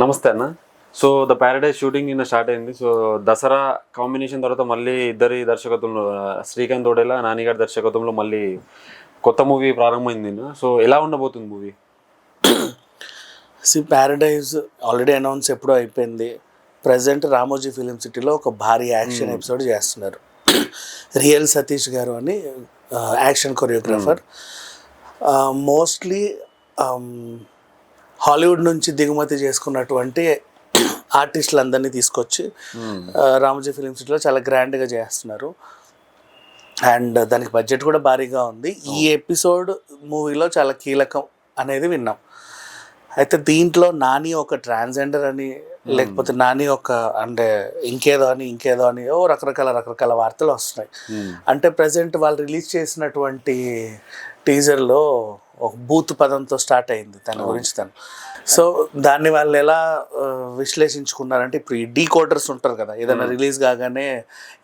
నమస్తే అన్న. So the Paradise shooting నిన్న స్టార్ట్ అయింది. సో దసరా కాంబినేషన్ తర్వాత మళ్ళీ ఇద్దరి దర్శకత్వంలో శ్రీకాంత్ ఓడేలా నానిగారి దర్శకత్వంలో మళ్ళీ కొత్త మూవీ ప్రారంభమైంది నిన్న. సో ఎలా ఉండబోతుంది movie? The paradise already announce ఎప్పుడో అయిపోయింది. ప్రజెంట్ రామోజీ ఫిలిం సిటీలో ఒక భారీ యాక్షన్ ఎపిసోడ్ చేస్తున్నారు. రియల్ సతీష్ గారు అని యాక్షన్ కొరియోగ్రాఫర్. మోస్ట్లీ హాలీవుడ్ నుంచి దిగుమతి చేసుకున్నటువంటి ఆర్టిస్టులందరినీ తీసుకొచ్చి రామోజీ ఫిలిం సిటీలో చాలా గ్రాండ్గా చేస్తున్నారు. అండ్ దానికి బడ్జెట్ కూడా భారీగా ఉంది. ఈ ఎపిసోడ్ మూవీలో చాలా కీలకం అనేది విన్నాం. అయితే దీంట్లో నాని ఒక ట్రాన్స్జెండర్ అని లేకపోతే నాని ఒక అంటే ఇంకేదో అని ఇంకేదో అని ఓ రకరకాల రకరకాల వార్తలు వస్తున్నాయి. అంటే ప్రజెంట్ వాళ్ళు రిలీజ్ చేసినటువంటి టీజర్లో ఒక బూత్ పదంతో స్టార్ట్ అయింది తన గురించి తను. సో దాన్ని వాళ్ళు ఎలా విశ్లేషించుకున్నారంటే ఇప్పుడు ఈ డీ కోడర్స్ ఉంటారు కదా ఏదైనా రిలీజ్ కాగానే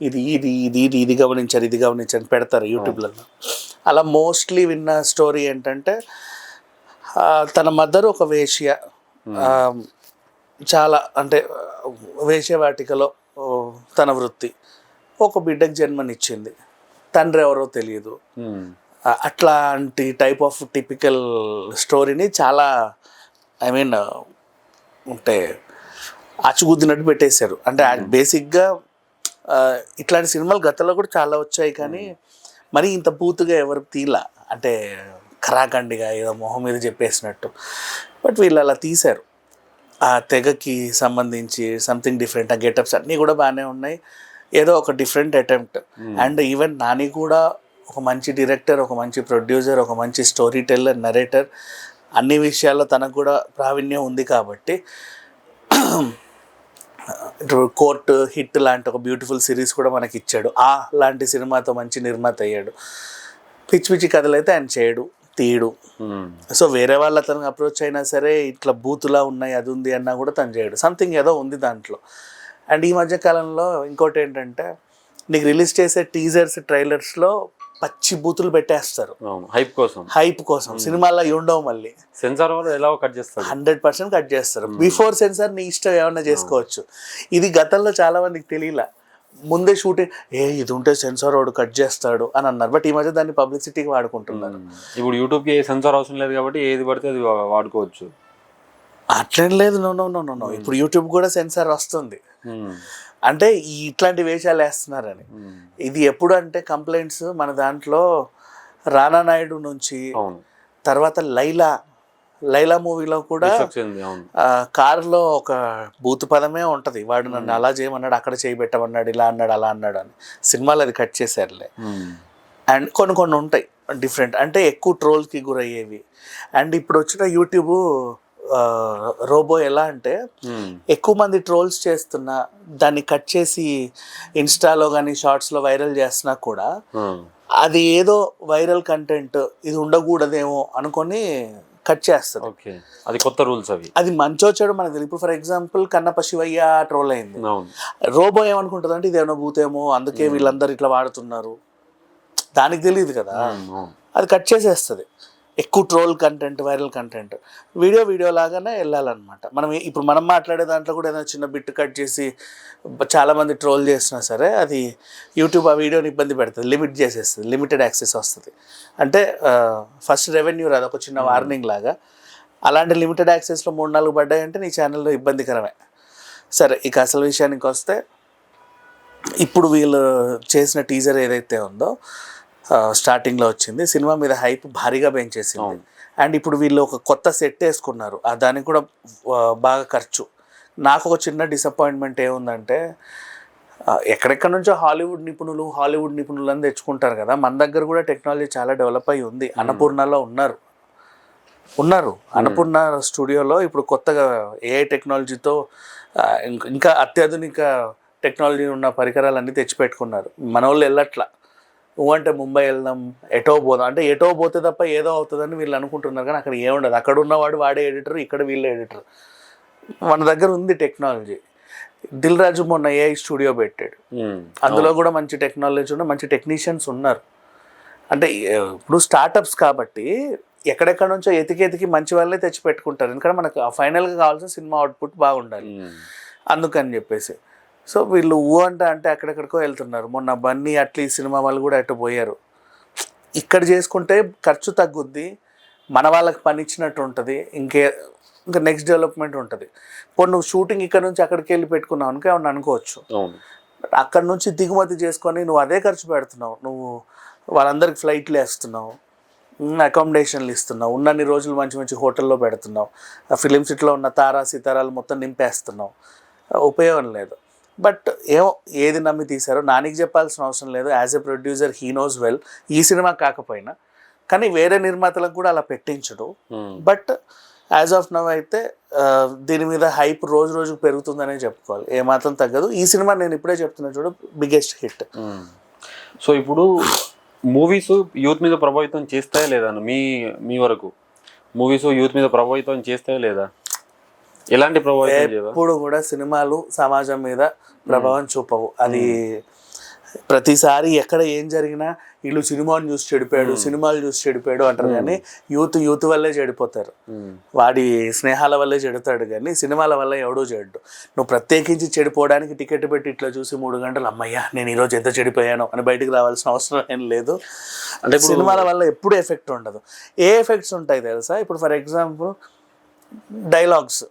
ఇది ఇది ఇది ఇది ఇది గమనించారు ఇది గమనించారు పెడతారు యూట్యూబ్లలో. అలా మోస్ట్లీ విన్న స్టోరీ ఏంటంటే తన మదర్ ఒక వేశ్య ఆ, చాలా అంటే వేశ్యవాటికలో ఓ, తన వృత్తి. ఒక బిడ్డకు జన్మనిచ్చింది. తండ్రి ఎవరో తెలియదు. అట్లాంటి టైప్ ఆఫ్ టిపికల్ స్టోరీని చాలా ఐ మీన్ అంటే అచ్చుగుద్దినట్టు పెట్టేశారు. అంటే బేసిక్గా ఇట్లాంటి సినిమాలు గతంలో కూడా చాలా వచ్చాయి కానీ మరి ఇంత పూతుగా ఎవరు తీలా? అంటే ఖరాఖండిగా ఏదో మొహం మీద చెప్పేసినట్టు. బట్ వీళ్ళు అలా తీశారు. ఆ తెగకి సంబంధించి సంథింగ్ డిఫరెంట్ ఆ గెటప్స్ అన్నీ కూడా బాగానే ఉన్నాయి. ఏదో ఒక different attempt and even Nani కూడా ఒక మంచి డైరెక్టర్ ఒక మంచి ప్రొడ్యూసర్ ఒక మంచి స్టోరీ టెల్లర్ నరేటర్ అన్ని విషయాల్లో తనకు కూడా ప్రావీణ్యం ఉంది కాబట్టి కోర్ట్ హిట్ లాంటి ఒక బ్యూటిఫుల్ సిరీస్ కూడా మనకి ఇచ్చాడు. ఆ లాంటి సినిమాతో మంచి నిర్మాత అయ్యాడు. పిచ్చి పిచ్చి కథలు అయితే ఆయన చేయడు తీయడు. సో వేరే వాళ్ళు అతనికి అప్రోచ్ అయినా సరే ఇట్లా బూతులా ఉన్నాయి అది ఉంది అన్నా కూడా తను చేయడు. సంథింగ్ ఏదో ఉంది దాంట్లో. అండ్ ఈ మధ్య కాలంలో ఇంకోటి ఏంటంటే నీకు రిలీజ్ చేసే టీజర్స్ ట్రైలర్స్లో పచ్చి బూతులు పెట్టేస్తారు. హైప్ కోసం. హైప్ కోసం. సినిమాల్లో ఉండవు మళ్ళీ. సెన్సార్ వాళ్ళు ఎలా కట్ చేస్తారు? హండ్రెడ్ పర్సెంట్ కట్ చేస్తారు. బిఫోర్ సెన్సార్ నీ ఇష్టం ఏమన్నా చేసుకోవచ్చు. ఇది గతంలో చాలా మందికి తెలియలా. ముందే షూటింగ్ ఏ ఇది ఉంటే సెన్సార్ వాడు కట్ చేస్తాడు అని అన్నారు. బట్ ఈ మధ్య దాన్ని పబ్లిసిటీకి వాడుకుంటున్నారు. ఇప్పుడు యూట్యూబ్కి సెన్సార్ అవసరం లేదు కాబట్టి ఏది పడితే అది వాడుకోవచ్చు. అట్లేం లేదు. No no no no no. ఇప్పుడు యూట్యూబ్ కూడా సెన్సార్ వస్తుంది. అంటే ఈ ఇట్లాంటి వేషాలు వేస్తున్నారని. ఇది ఎప్పుడు అంటే కంప్లైంట్స్ మన దాంట్లో రానా నాయుడు నుంచి తర్వాత లైలా లైలా మూవీలో కూడా కారులో ఒక బూతు పదమే ఉంటుంది. వాడు నన్ను అలా చేయమన్నాడు అక్కడ చేయబెట్టమన్నాడు ఇలా అన్నాడు అలా అన్నాడు అని. సినిమాలో అది కట్ చేశారులే. అండ్ కొన్ని కొన్ని ఉంటాయి డిఫరెంట్. అంటే ఎక్కువ ట్రోల్కి గురయ్యేవి. అండ్ ఇప్పుడు వచ్చిన యూట్యూబ్ రోబో ఎలా అంటే ఎక్కువ మంది ట్రోల్స్ చేస్తున్నా దాన్ని కట్ చేసి ఇన్స్టాలో కానీ షార్ట్స్లో వైరల్ చేస్తున్నా కూడా అది ఏదో వైరల్ కంటెంట్ ఇది ఉండకూడదేమో అనుకొని కట్ చేస్తారు ఓకే. అది కొత్త రూల్స్ అవి. అది మంచో చెడు మనకు తెలియదు ఇప్పుడు for example Kannappa Shivayya troll అయింది రోబో ఏమనుకుంటుంది అంటే ఇదేమో భూతేమో అందుకే వీళ్ళందరూ ఇట్లా వాడుతున్నారు. దానికి తెలియదు కదా. అది కట్ చేసేస్తుంది. ఎక్కువ troll content viral content. Video video లాగానే వెళ్ళాలన్నమాట. మనం ఇప్పుడు మనం మాట్లాడే దాంట్లో కూడా ఏదైనా చిన్న బిట్ కట్ చేసి చాలామంది ట్రోల్ చేసినా సరే అది యూట్యూబ్ ఆ వీడియోని ఇబ్బంది పెడుతుంది లిమిట్ చేసేస్తుంది లిమిటెడ్ యాక్సెస్ వస్తుంది. అంటే ఫస్ట్ రెవెన్యూ రాదు ఒక చిన్న వార్నింగ్ లాగా. అలాంటి లిమిటెడ్ యాక్సెస్లో మూడు నాలుగు పడ్డాయంటే నీ ఛానల్లో ఇబ్బందికరమే. సరే ఇక అసలు విషయానికి వస్తే ఇప్పుడు వీళ్ళు చేసిన టీజర్ ఏదైతే ఉందో స్టార్టింగ్లో వచ్చింది. సినిమా మీద హైప్ భారీగా పెంచేసింది. అండ్ ఇప్పుడు వీళ్ళు ఒక కొత్త సెట్ వేసుకున్నారు. ఆ దానికి కూడా బాగా ఖర్చు. నాకు ఒక చిన్న డిసప్పాయింట్మెంట్ ఏముందంటే ఎక్కడెక్కడ నుంచో హాలీవుడ్ నిపుణులు హాలీవుడ్ నిపుణులు అని తెచ్చుకుంటారు కదా. మన దగ్గర కూడా టెక్నాలజీ చాలా డెవలప్ అయి ఉంది. అన్నపూర్ణలో ఉన్నారు. ఉన్నారు. అన్నపూర్ణ స్టూడియోలో ఇప్పుడు కొత్తగా ఏఐ టెక్నాలజీతో ఇంకా అత్యాధునిక టెక్నాలజీ ఉన్న పరికరాలన్నీ తెచ్చిపెట్టుకున్నారు. మన వాళ్ళు వెళ్ళట్లా నువ్వంటే ముంబై వెళ్దాం ఎటో పోదాం. అంటే ఎటో పోతే తప్ప ఏదో అవుతుందని వీళ్ళు అనుకుంటున్నారు. కానీ అక్కడ ఏముండదు. అక్కడ ఉన్నవాడు వాడే ఎడిటర్ ఇక్కడ వీళ్ళే ఎడిటర్. మన దగ్గర ఉంది టెక్నాలజీ. దిల్ రాజు మొన్న ఏఐ స్టూడియో పెట్టాడు. అందులో కూడా మంచి టెక్నాలజీ ఉన్న మంచి టెక్నీషియన్స్ ఉన్నారు. అంటే ఇప్పుడు స్టార్టప్స్ కాబట్టి ఎక్కడెక్కడ నుంచో ఎతికి ఎతికి మంచి వాళ్ళే తెచ్చి పెట్టుకుంటారు ఎందుకంటే మనకు ఫైనల్గా కావాల్సిన సినిమా అవుట్పుట్ బాగుండాలి. ఉమ్. అందుకని చెప్పేసి. సో వీళ్ళు ఊ అంట అంటే అక్కడెక్కడికో వెళ్తున్నారు. మొన్న బన్నీ అట్లీ సినిమా వాళ్ళు కూడా అటు పోయారు. ఇక్కడ చేసుకుంటే ఖర్చు తగ్గుద్ది మన వాళ్ళకి పని ఇచ్చినట్టు ఉంటుంది ఇంకే ఇంకా నెక్స్ట్ డెవలప్మెంట్ ఉంటుంది. ఇప్పుడు నువ్వు షూటింగ్ ఇక్కడ నుంచి అక్కడికి వెళ్ళి పెట్టుకున్నావు అనుకో ఏమన్నా అనుకోవచ్చు. అక్కడ నుంచి దిగుమతి చేసుకొని నువ్వు అదే ఖర్చు పెడుతున్నావు. నువ్వు వాళ్ళందరికి ఫ్లైట్లు వేస్తున్నావు అకామిడేషన్లు ఇస్తున్నావు ఉన్నన్ని రోజులు మంచి మంచి హోటల్లో పెడుతున్నావు ఆ ఫిలిం సిటీలో ఉన్న తారా సితారాలు మొత్తం నింపేస్తున్నావు. ఉపయోగం లేదు. బట్ ఏమో ఏది నమ్మి తీశారో నానికి చెప్పాల్సిన అవసరం లేదు. As a producer he knows well. ఈ సినిమా కాకపోయినా. కానీ వేరే నిర్మాతలకు కూడా అలా పెట్టించడు. Um. But as of now అయితే దీని మీద హైప్ రోజు రోజుకు పెరుగుతుందనే చెప్పుకోవాలి. ఏమాత్రం తగ్గదు. ఈ సినిమా నేను ఇప్పుడే చెప్తున్నా చూడు బిగ్గెస్ట్ హిట్. మ్మ్. సో ఇప్పుడు మూవీస్ యూత్ మీద ప్రభావితం చేస్తాయా లేదా? మీ మీ వరకు? మూవీస్ యూత్ మీద ప్రభావితం చేస్తాయా లేదా? ఎలాంటి ప్రభావితం చేయవా? ఎప్పుడు కూడా సినిమాలు సమాజం మీద ప్రభావం చూపవు. అది ప్రతిసారి ఎక్కడ ఏం జరిగినా వీళ్ళు సినిమాని చూసి చెడిపోయాడు సినిమాలు చూసి చెడిపోయాడు అంటారు కానీ యూత్ యూత్ వల్లే చెడిపోతారు. వాడి స్నేహాల వల్లే చెడుతాడు కానీ సినిమాల వల్ల ఎవడూ చెడు. నువ్వు ప్రత్యేకించి చెడిపోవడానికి టికెట్ పెట్టి ఇట్లా చూసి మూడు గంటలు అమ్మయ్యా నేను ఈరోజు ఎంత చెడిపోయాను అని బయటికి రావాల్సిన అవసరం ఏం లేదు. అంటే సినిమాల వల్ల ఎప్పుడు ఎఫెక్ట్ ఉండదు. ఏ ఎఫెక్ట్స్ ఉంటాయి తెలుసా? ఇప్పుడు ఫర్ ఎగ్జాంపుల్ డైలాగ్స్.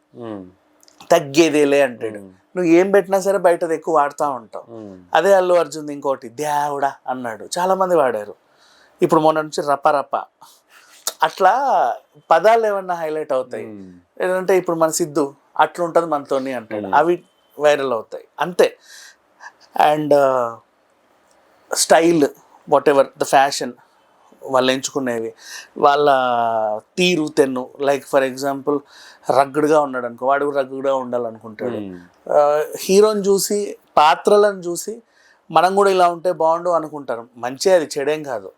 తగ్గేదేలే అంటాడు. నువ్వు ఏం పెట్టినా సరే బయట ఎక్కువ వాడుతూ ఉంటావు. అదే అల్లు అర్జున్ ఇంకోటి దేవుడా అన్నాడు. చాలామంది వాడారు. ఇప్పుడు మొన్న నుంచి రప రప. అట్లా పదాలు ఏమన్నా హైలైట్ అవుతాయి. ఏంటంటే ఇప్పుడు మన సిద్ధు అట్లా ఉంటుంది మనతోని అంటాడు. అవి వైరల్ అవుతాయి. అంతే. And style whatever the fashion వాళ్ళు ఎంచుకునేవి వాళ్ళ తీరు తెన్ను లైక్ ఫర్ ఎగ్జాంపుల్ రగ్గుడుగా ఉన్నాడు అనుకో వాడు రగ్గుడుగా ఉండాలనుకుంటాడు. హీరోని చూసి పాత్రలను చూసి మనం కూడా ఇలా ఉంటే బాగుండు అనుకుంటారు. మంచి అది చెడేం కాదు.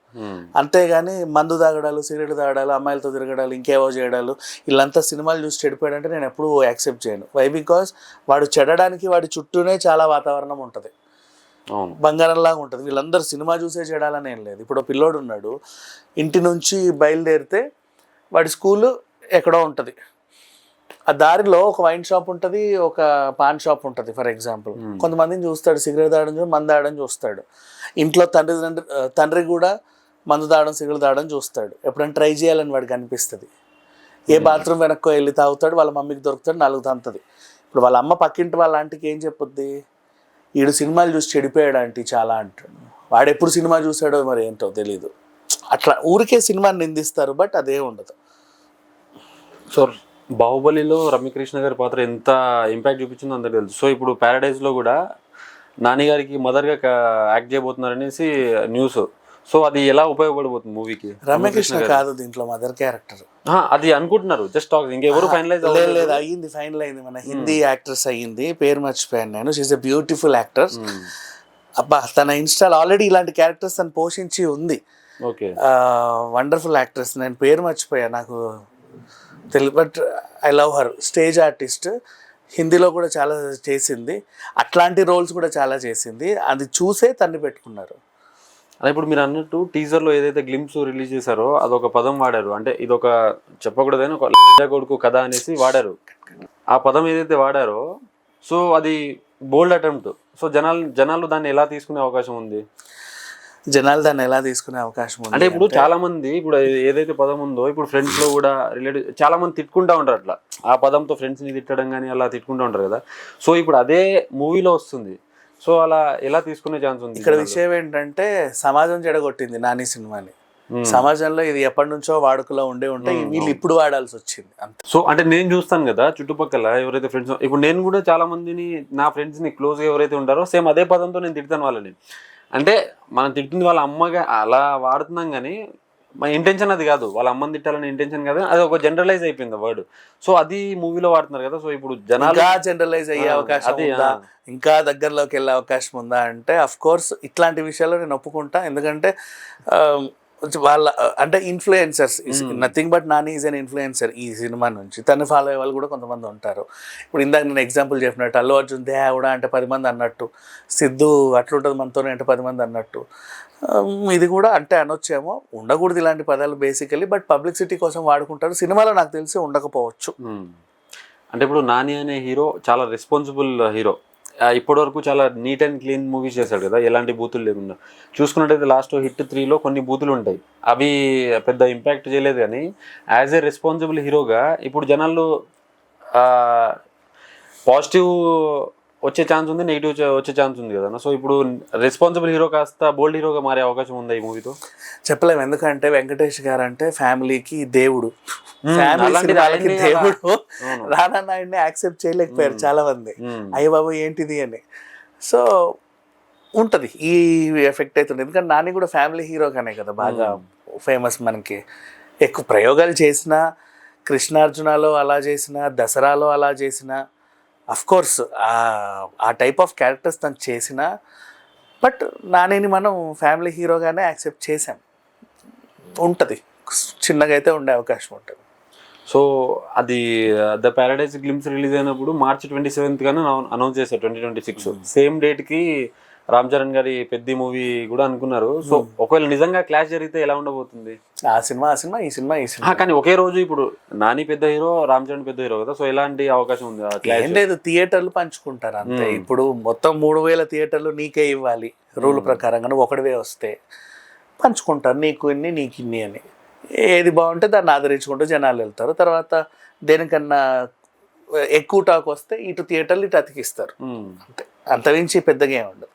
అంతేగాని మందు తాగడాలు సిగరెట్ తాగడాలు అమ్మాయిలతో తిరగడాలు ఇంకేవో చేయడాలు వీళ్ళంతా సినిమాలు చూసి చెడిపోయాడంటే నేను ఎప్పుడూ యాక్సెప్ట్ చేయను. వై బికాస్ వాడు చెడడానికి వాడి చుట్టూనే చాలా వాతావరణం ఉంటుంది. బంగారంలాగా ఉంటుంది. వీళ్ళందరూ సినిమా చూసే చెడాలని ఏం లేదు. ఇప్పుడు పిల్లోడు ఉన్నాడు. ఇంటి నుంచి బయలుదేరితే వాడి స్కూలు ఎక్కడో ఉంటుంది. ఆ దారిలో ఒక వైన్ షాప్ ఉంటుంది ఒక పాన్ షాప్ ఉంటుంది ఫర్ ఎగ్జాంపుల్. కొంతమందిని చూస్తాడు సిగరెట్ తాగడం చూసి మందు తాగడం చూస్తాడు. ఇంట్లో తండ్రి తండ్రి తండ్రి కూడా మందు తాగడం సిగరెట్ తాగడం చూస్తాడు. ఎప్పుడైనా ట్రై చేయాలని వాడికి అనిపిస్తుంది. ఏ బాత్రూమ్ వెనక్కి వెళ్ళి తాగుతాడు వాళ్ళ మమ్మీకి దొరుకుతాడు నాలుగు తంతది. ఇప్పుడు వాళ్ళ అమ్మ పక్కింటి వాళ్ళ ఆంటీకి ఏం చెప్పొద్ది? ఈడు సినిమాలు చూసి చెడిపోయాడు ఆంటీ చాలా అంటాడు. వాడు ఎప్పుడు సినిమా చూసాడో మరి ఏంటో తెలీదు. అట్లా ఊరికే సినిమాని నిందిస్తారు బట్ అదే ఉండదు. సో బాహుబలిలో రమ్యకృష్ణ గారి పాత్ర ఎంత ఇంపాక్ట్ చూపించిందో అందరికి తెలుసు సో ఇప్పుడు ప్యారడైజ్లో కూడా నాని గారికి యాక్ట్ చేయబోతున్నారు అనేసి న్యూస్ సో అది ఎలా ఉపయోగపడబోతుంది మూవీకి? రమ్యకృష్ణ కాదు దీంట్లో మదర్ క్యారెక్టర్. అది అనుకుంటున్నారు. జస్ట్ టాక్ ఇంకెవరు ఫైనలైజ్ లేదు లేదు అయ్యింది ఫైనల్ అయింది. మన హిందీ యాక్ట్రెస్ అయ్యింది. పేరు మర్చిపోయాను నేను. షీఈ్ ఎ బ్యూటిఫుల్ యాక్టర్ అబ్బా తన ఇన్స్టాల్ ఆల్రెడీ ఇలాంటి క్యారెక్టర్స్ తను పోషించి ఉంది. ఓకే వండర్ఫుల్ యాక్ట్రెస్ నేను పేరు మర్చిపోయా నాకు తెలియదు but I love her stage artist హిందీలో కూడా చాలా చేసింది. అట్లాంటి రోల్స్ కూడా చాలా చేసింది. అది చూసే తన్ని పెట్టుకున్నారు. అదే ఇప్పుడు మీరు అన్నట్టు టీజర్లో ఏదైతే గ్లిమ్స్ రిలీజ్ చేశారో అదొక పదం వాడారు. అంటే ఇదొక చెప్పకూడదని ఒక కొడుకు కథ అనేసి వాడారు. ఆ పదం ఏదైతే వాడారో సో అది బోల్డ్ అటెంప్ట్ సో జనాలు జనాలు దాన్ని ఎలా తీసుకునే అవకాశం ఉంది? జనాలు దాన్ని ఎలా తీసుకునే అవకాశం ఉంది అంటే ఇప్పుడు చాలా మంది ఇప్పుడు ఏదైతే పదం ఉందో ఇప్పుడు ఫ్రెండ్స్లో కూడా రిలేటివ్ చాలా మంది తిట్టుకుంటా ఉంటారు అట్లా. ఆ పదంతో ఫ్రెండ్స్ని తిట్టడం కానీ అలా తిట్టుకుంటా ఉంటారు కదా. సో ఇప్పుడు అదే మూవీలో వస్తుంది. సో అలా ఎలా తీసుకునే ఛాన్స్ ఉంది ఇక్కడ విషయం ఏంటంటే సమాజం చెడగొట్టింది నాని సినిమాని. సమాజంలో ఇది ఎప్పటి నుంచో వాడుకలో ఉండే ఉంటే వీళ్ళు ఇప్పుడు వాడాల్సి వచ్చింది అంతే. సో అంటే నేను చూస్తాను కదా చుట్టుపక్కల ఎవరైతే ఫ్రెండ్స్ ఇప్పుడు నేను కూడా చాలా మందిని నా ఫ్రెండ్స్ని క్లోజ్గా ఎవరైతే ఉంటారో సేమ్ అదే పదంతో నేను తిడతాను వాళ్ళని. అంటే మనం తిట్టింది వాళ్ళ అమ్మగా అలా వాడుతున్నాం కానీ మా ఇంటెన్షన్ అది కాదు. వాళ్ళ అమ్మని తిట్టాలని ఇంటెన్షన్ కాదు. అది ఒక జనరలైజ్ అయిపోయింది వర్డ్ సో అది మూవీలో వాడుతున్నారు కదా సో ఇప్పుడు జనాలు జనరలైజ్ అయ్యే అవకాశం అది, ఉందా. ఇంకా దగ్గరలోకి వెళ్ళే అవకాశం ఉందా? అంటే అఫ్ కోర్స్ ఇట్లాంటి విషయాల్లో నేను ఒప్పుకుంటా. ఎందుకంటే వాళ్ళ అంటే influencers nothing but Nani is an influencer ఈ సినిమా నుంచి. తను ఫాలో అయ్యే వాళ్ళు కూడా కొంతమంది ఉంటారు. ఇప్పుడు ఇందాక నేను ఎగ్జాంపుల్ చెప్పినట్టు అల్లు అర్జున్ దేవుడా అంటే పది మంది అన్నట్టు. సిద్ధు అట్లుంటుంది మనతోనే అంటే పది మంది అన్నట్టు. ఇది కూడా అంటే అనొచ్చేమో ఉండకూడదు ఇలాంటి పదాలు బేసికలీ బట్ పబ్లిసిటీ కోసం వాడుకుంటారు. సినిమాలో నాకు తెలిసి ఉండకపోవచ్చు. మ్మ్. అంటే ఇప్పుడు నాని అనే హీరో చాలా రెస్పాన్సిబుల్ హీరో ఇప్పటి వరకు చాలా నీట్ అండ్ క్లీన్ మూవీస్ చేశాడు కదా ఎలాంటి బూతులు లేకుండా. చూసుకున్నట్టయితే లాస్ట్ హిట్ త్రీలో కొన్ని బూతులు ఉంటాయి. అవి పెద్ద ఇంపాక్ట్ చేయలేదు కానీ యాజ్ ఏ రెస్పాన్సిబుల్ హీరోగా ఇప్పుడు జనాలు పాజిటివ్ వచ్చే ఛాన్స్ ఉంది నెగిటివ్ వచ్చే ఛాన్స్ ఉంది కదా సో ఇప్పుడు రెస్పాన్సిబుల్ హీరో కాస్త బోల్డ్ హీరోగా మారే అవకాశం ఉందా ఈ మూవీతో చెప్పలేము ఎందుకంటే వెంకటేష్ గారు అంటే ఫ్యామిలీకి దేవుడు. ఫ్యామిలీ దేవుడు. రానా నాయుడిని యాక్సెప్ట్ చేయలేకపోయారు చాలా మంది అయ్య బాబు ఏంటిది అని. సో ఉంటది ఈ ఎఫెక్ట్ అవుతుంది ఎందుకంటే నాని కూడా ఫ్యామిలీ హీరోగానే కదా బాగా ఫేమస్ మనకి. ఎక్కువ ప్రయోగాలు చేసిన కృష్ణార్జునలో అలా చేసిన దసరాలో అలా చేసిన కోర్స్ ఆ టైప్ ఆఫ్ క్యారెక్టర్స్ తను చేసిన బట్ నానిని మనం ఫ్యామిలీ హీరోగానే యాక్సెప్ట్ చేసాం ఉంటుంది. చిన్నగా అయితే ఉండే అవకాశం ఉంటుంది. సో అది ద ప్యారడైజ్ గ్లిమ్స్ రిలీజ్ అయినప్పుడు మార్చ్ ట్వంటీ సెవెంత్ గానే అనౌన్స్ చేశారు ట్వంటీ ట్వంటీ సిక్స్ సేమ్ డేట్కి రామ్ చరణ్ గారి పెద్ద మూవీ కూడా అనుకున్నారు. సో ఒకవేళ నిజంగా క్లాష్ జరిగితే ఎలా ఉండబోతుంది? ఆ సినిమా ఆ సినిమా ఈ సినిమా ఈ సినిమా. కానీ ఒకే రోజు ఇప్పుడు నాని పెద్ద హీరో రామ్ చరణ్ పెద్ద హీరో కదా సో ఎలాంటి అవకాశం ఉంది? ఏం లేదు థియేటర్లు పంచుకుంటారు అంతే. ఇప్పుడు మొత్తం మూడు వేల థియేటర్లు నీకే ఇవ్వాలి రూల్ ప్రకారంగా. నువ్వు ఒకటివే వస్తే పంచుకుంటారు నీకు ఇన్ని నీకు ఇన్ని అని. ఏది బాగుంటే దాన్ని ఆదరించుకుంటూ జనాలు వెళ్తారు. తర్వాత దేనికన్నా ఎక్కువ టాక్ వస్తే ఇటు థియేటర్లు ఇటు అతికిస్తారు. అంతే. అంతమించి పెద్దగా ఏమి ఉండదు.